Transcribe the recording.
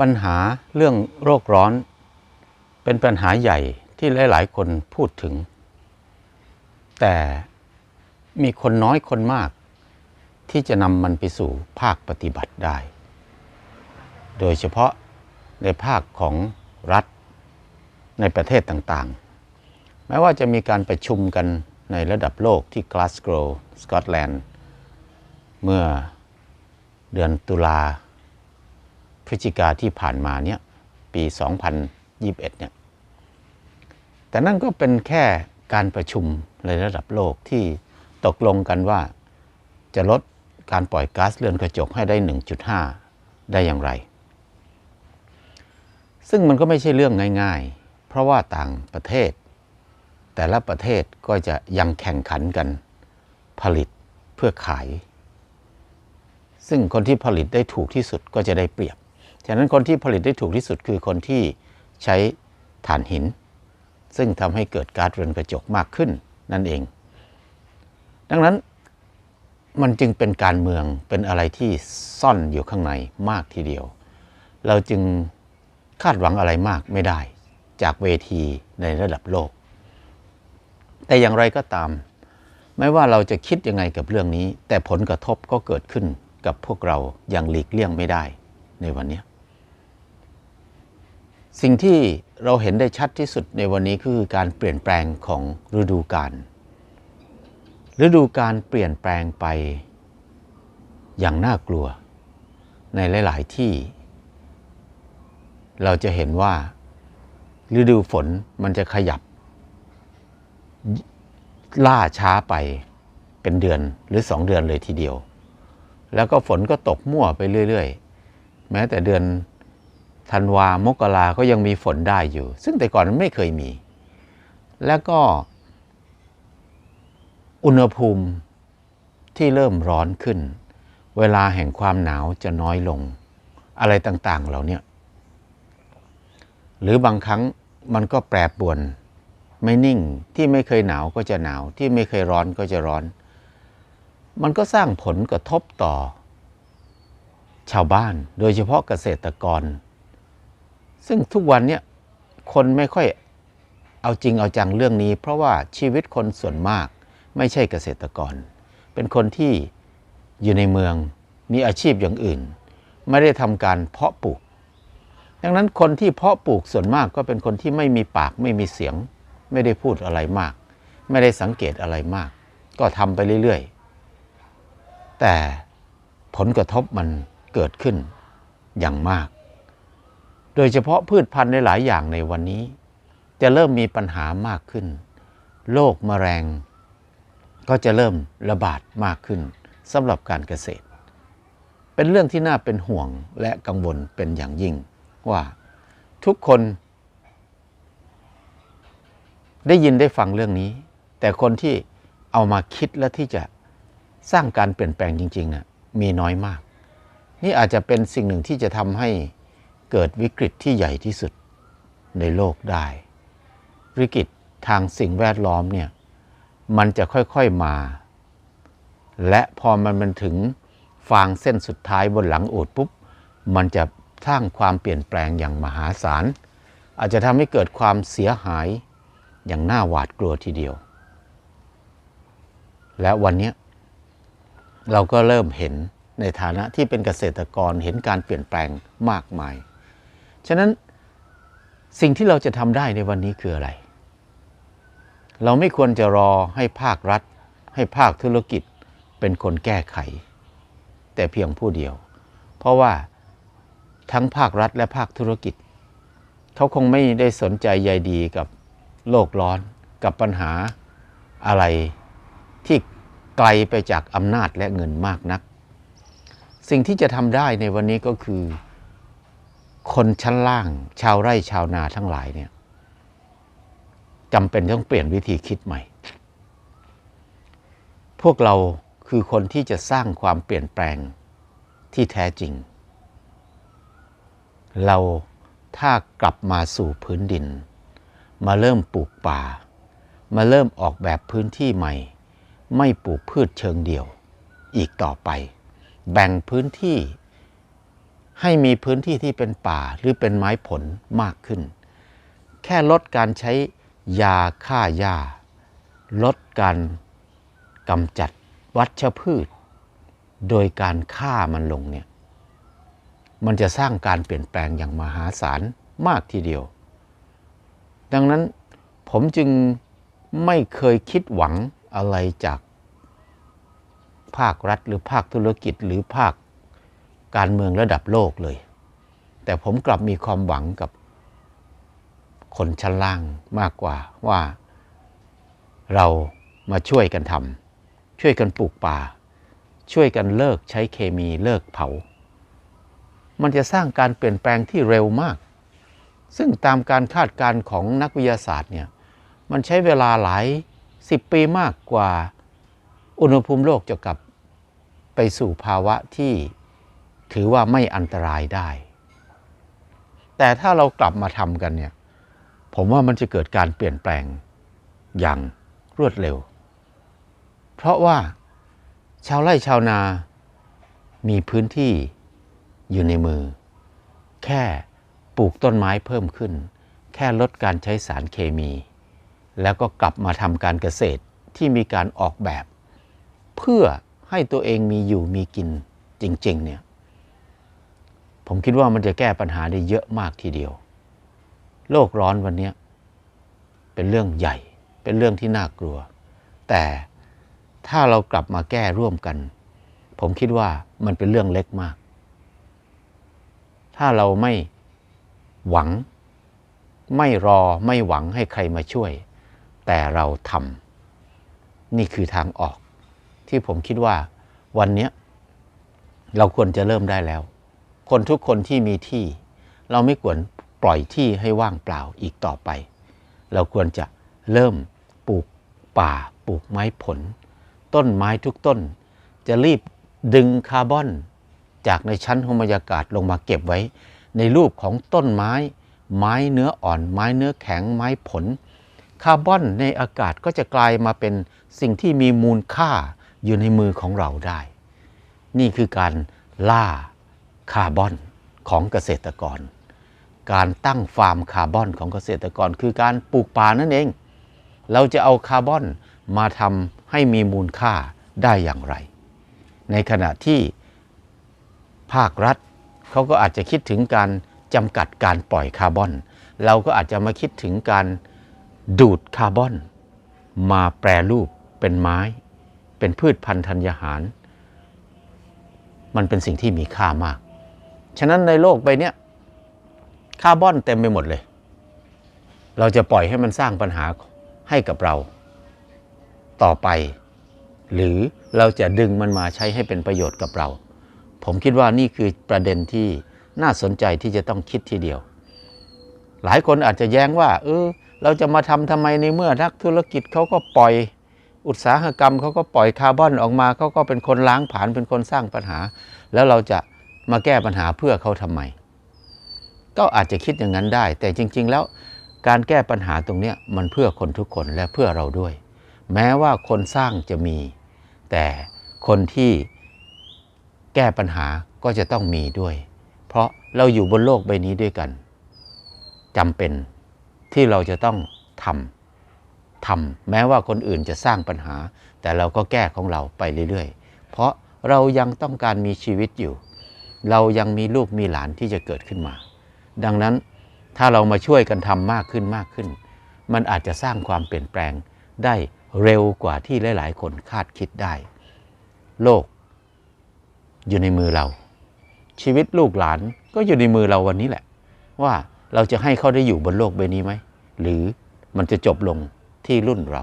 ปัญหาเรื่องโรคร้อน เป็นปัญหาใหญ่ที่หลาย ๆ คนพูดถึง แต่มีคนน้อยคนมาก ที่จะนำมันไปสู่ภาคปฏิบัติได้ โดยเฉพาะในภาคของรัฐในประเทศต่าง ๆ แม้ว่าจะมีการประชุมกันในระดับโลกที่กลาสโกว์สกอตแลนด์ เมื่อเดือนตุลา พฤศจิกาที่ผ่านมาเนี่ยปี 2021เนี่ยแต่นั่นก็เป็นแค่การประชุมในระดับโลกที่ตกลงกันว่าจะลดการปล่อยก๊าซเรือนกระจกให้ได้ 1.5 ได้อย่างไร ซึ่งมันก็ไม่ใช่เรื่องง่ายๆ เพราะว่าต่างประเทศ แต่ละประเทศก็จะยังแข่งขันกันผลิตเพื่อขาย ซึ่งคนที่ผลิตได้ถูกที่สุดก็จะได้เปรียบ ฉะนั้นคนที่ผลิตได้ถูกที่สุดคือคนที่ใช้ถ่านหิน ซึ่งทำให้เกิดก๊าซเรือนกระจกมากขึ้นนั่นเอง ดังนั้นมันจึงเป็นการเมืองเป็นอะไรที่ซ่อนอยู่ข้างในมากทีเดียว เราจึงคาดหวังอะไรมากไม่ได้ จากเวทีในระดับโลก แต่อย่างไรก็ตาม ไม่ว่าเราจะคิดยังไงกับเรื่องนี้ แต่ผลกระทบก็เกิดขึ้นกับพวกเราอย่างหลีกเลี่ยงไม่ได้ในวันนี้ สิ่งที่เราเห็นได้ชัดที่สุดในวันนี้คือการเปลี่ยนแปลงของฤดูกาลฤดูกาลเปลี่ยนแปลงไปอย่างน่ากลัว ในหลาย ๆ ที่ เราจะเห็นว่าฤดูฝนมันจะขยับ ล่าช้าไปเป็นเดือนหรือสองเดือนเลยทีเดียว แล้วก็ฝนก็ตกมั่วไปเรื่อย ๆ แม้แต่เดือน ธันวามกราก็ยังมีฝนได้อยู่ ซึ่งแต่ก่อนมันไม่เคยมี แล้วก็ อุณหภูมิที่เริ่มร้อนขึ้น เวลาแห่งความหนาวจะน้อยลง อะไรต่าง ๆ เหล่านี้หรือบางครั้งมันก็แปรปรวน ไม่นิ่งที่ไม่เคยหนาวก็จะหนาว ที่ไม่เคยร้อนก็จะร้อน มันก็สร้างผลกระทบต่อ ชาวบ้านโดยเฉพาะเกษตรกร ซึ่งทุกวันเนี้คนไม่ค่อยเอาจริงเอาจังเรื่องนี้ เพราะว่าชีวิตคนส่วนมากไม่ใช่เกษตรกร เป็นคนที่อยู่ในเมืองมีอาชีพอย่างอื่น ไม่ได้ทำการเพาะปลูก ดังนั้นคนที่เพาะปลูกส่วนมากก็เป็นคนที่ไม่มีปากไม่มีเสียง ไม่ได้พูดอะไรมาก ไม่ได้สังเกตอะไรมาก ก็ทำไปเรื่อยๆ แต่ผลกระทบมันเกิดขึ้นอย่างมาก โดยเฉพาะพืชพันธุ์ในหลายอย่างในวันนี้ จะเริ่มมีปัญหามากขึ้น โรคมแมลงก็จะเริ่มระบาดมากขึ้นสำหรับการเกษตร เป็นเรื่องที่น่าเป็นห่วงและกังวลเป็นอย่างยิ่ง ว่าทุกคน ได้ยินได้ฟังเรื่องนี้ แต่คนที่เอามาคิดและที่จะสร้างการเปลี่ยนแปลงจริงๆนะ่ะมีน้อยมาก นี่อาจจะเป็นสิ่งหนึ่งที่จะทำให้ เกิดวิกฤตที่ใหญ่ที่สุดในโลกได้ วิกฤตทางสิ่งแวดล้อมเนี่ยมันจะค่อยๆมา และพอมันมันถึงฟางเส้นสุดท้ายบนหลังอูดปุ๊บ มันจะสร้างความเปลี่ยนแปลงอย่างมหาศาล อาจจะทำให้เกิดความเสียหายอย่างน่าหวาดกลัวทีเดียว และวันนี้เราก็เริ่มเห็นในฐานะที่เป็นเกษตรกรเห็นการเปลี่ยนแปลงมากมาย ฉะนั้นสิ่งที่เราจะทำได้ในวันนี้คืออะไร เราไม่ควรจะรอให้ภาครัฐ ให้ภาคธุรกิจเป็นคนแก้ไข แต่เพียงผู้เดียว เพราะว่าทั้งภาครัฐและภาคธุรกิจ เขาคงไม่ได้สนใจใยดีกับโลกร้อนกับปัญหาอะไรที่ไกลไปจากอำนาจและเงินมากนัก สิ่งที่จะทำได้ในวันนี้ก็คือ คนชั้นล่าง ชาวไร่ชาวนาทั้งหลายเนี่ยจำเป็นต้องเปลี่ยนวิธีคิดใหม่ พวกเราคือคนที่จะสร้างความเปลี่ยนแปลงที่แท้จริง เราถ้ากลับมาสู่พื้นดิน มาเริ่มปลูกป่า มาเริ่มออกแบบพื้นที่ใหม่ ไม่ปลูกพืชเชิงเดี่ยว อีกต่อไป แบ่งพื้นที่ ให้มีพื้นที่ที่เป็นป่าหรือเป็นไม้ผลมากขึ้น แค่ลดการใช้ยาฆ่าหญ้า ลดการกำจัดวัชพืช โดยการฆ่ามันลงเนี่ยมันจะสร้างการเปลี่ยนแปลงอย่างมหาศาลมากทีเดียว ดังนั้นผมจึงไม่เคยคิดหวังอะไรจาก ภาครัฐหรือภาคธุรกิจหรือภาค การเมืองระดับโลกเลย แต่ผมกลับมีความหวังกับคนชั้นล่างมากกว่าว่าเรามาช่วยกันทำช่วยกันปลูกป่า ช่วยกันเลิกใช้เคมีเลิกเผา มันจะสร้างการเปลี่ยนแปลงที่เร็วมาก ซึ่งตามการคาดการณ์ของนักวิทยาศาสตร์เนี่ยมันใช้เวลาหลายสิบปีมากกว่า อุณหภูมิโลกจะกลับไปสู่ภาวะที่ ถือว่าไม่อันตรายได้ แต่ถ้าเรากลับมาทำกันเนี่ย ผมว่ามันจะเกิดการเปลี่ยนแปลงอย่างรวดเร็ว เพราะว่าชาวไร่ชาวนามีพื้นที่อยู่ในมือ แค่ปลูกต้นไม้เพิ่มขึ้น แค่ลดการใช้สารเคมี แล้วก็กลับมาทำการเกษตรที่มีการออกแบบ เพื่อให้ตัวเองมีอยู่มีกินจริง ๆ เนี่ย ผมคิดว่ามันจะแก้ปัญหาได้เยอะมากทีเดียว โลกร้อนวันนี้เป็นเรื่องใหญ่ เป็นเรื่องที่น่ากลัว แต่ถ้าเรากลับมาแก้ร่วมกัน ผมคิดว่ามันเป็นเรื่องเล็กมาก ถ้าเราไม่หวัง ไม่รอไม่หวังให้ใครมาช่วย แต่เราทำนี่คือทางออก ที่ผมคิดว่าวันนี้เราควรจะเริ่มได้แล้ว คนทุกคนที่มีที่ เราไม่ควรปล่อยที่ให้ว่างเปล่าอีกต่อไป เราควรจะเริ่มปลูกป่าปลูกไม้ผล ต้นไม้ทุกต้น จะรีบดึงคาร์บอน จากในชั้นของบรรยากาศลงมาเก็บไว้ ในรูปของต้นไม้ ไม้เนื้ออ่อน ไม้เนื้อแข็งไม้ผล คาร์บอนในอากาศก็จะกลายมาเป็นสิ่งที่มีมูลค่าอยู่ในมือของเราได้ นี่คือการล่า คาร์บอนของเกษตรกร การตั้งฟาร์มคาร์บอนของเกษตรกร คือการปลูกป่านั่นเอง เราจะเอาคาร์บอนมาทำให้มีมูลค่าได้อย่างไร ในขณะที่ภาครัฐเขาก็อาจจะคิดถึงการจำกัดการปล่อยคาร์บอน เราก็อาจจะมาคิดถึงการดูดคาร์บอน มาแปรรูปเป็นไม้ เป็นพืชพันธุ์ธัญญาหาร มันเป็นสิ่งที่มีค่ามาก ฉะนั้นในโลกใบนี้คาร์บอนเต็มไปหมดเลย เราจะปล่อยให้มันสร้างปัญหาให้กับเรา ต่อไป หรือเราจะดึงมันมาใช้ให้เป็นประโยชน์กับเรา ผมคิดว่านี่คือประเด็นที่น่าสนใจที่จะต้องคิดทีเดียว หลายคนอาจจะแย้งว่า เออ เราจะมาทำทำไมในเมื่อนักธุรกิจเขาก็ปล่อยอุตสาหกรรมเขาก็ปล่อยคาร์บอนออกมาเขาก็เป็นคนล้างผลาญเป็นคนสร้างปัญหา แล้วเราจะ มาแก้ปัญหาเพื่อเขาทำไม ก็อาจจะคิดอย่างนั้นได้ แต่จริง ๆ แล้วการแก้ปัญหาตรงนี้มันเพื่อคนทุกคนและเพื่อเราด้วย แม้ว่าคนสร้างจะมี แต่คนที่แก้ปัญหาก็จะต้องมีด้วย เพราะเราอยู่บนโลกใบนี้ด้วยกันจำเป็นที่เราจะต้องทำทำแม้ว่าคนอื่นจะสร้างปัญหา แต่เราก็แก้ของเราไปเรื่อย ๆ เพราะเรายังต้องการมีชีวิตอยู่ เรายังมีลูกมีหลานที่จะเกิดขึ้นมา ดังนั้นถ้าเรามาช่วยกันทำมากขึ้นมากขึ้น มันอาจจะสร้างความเปลี่ยนแปลงได้เร็วกว่าที่หลาย ๆ คนคาดคิดได้ โลก อยู่ในมือเรา ชีวิตลูกหลานก็อยู่ในมือเราวันนี้แหละ ว่าเราจะให้เขาได้อยู่บนโลกใบนี้ไหมหรือมันจะจบลงที่รุ่นเรา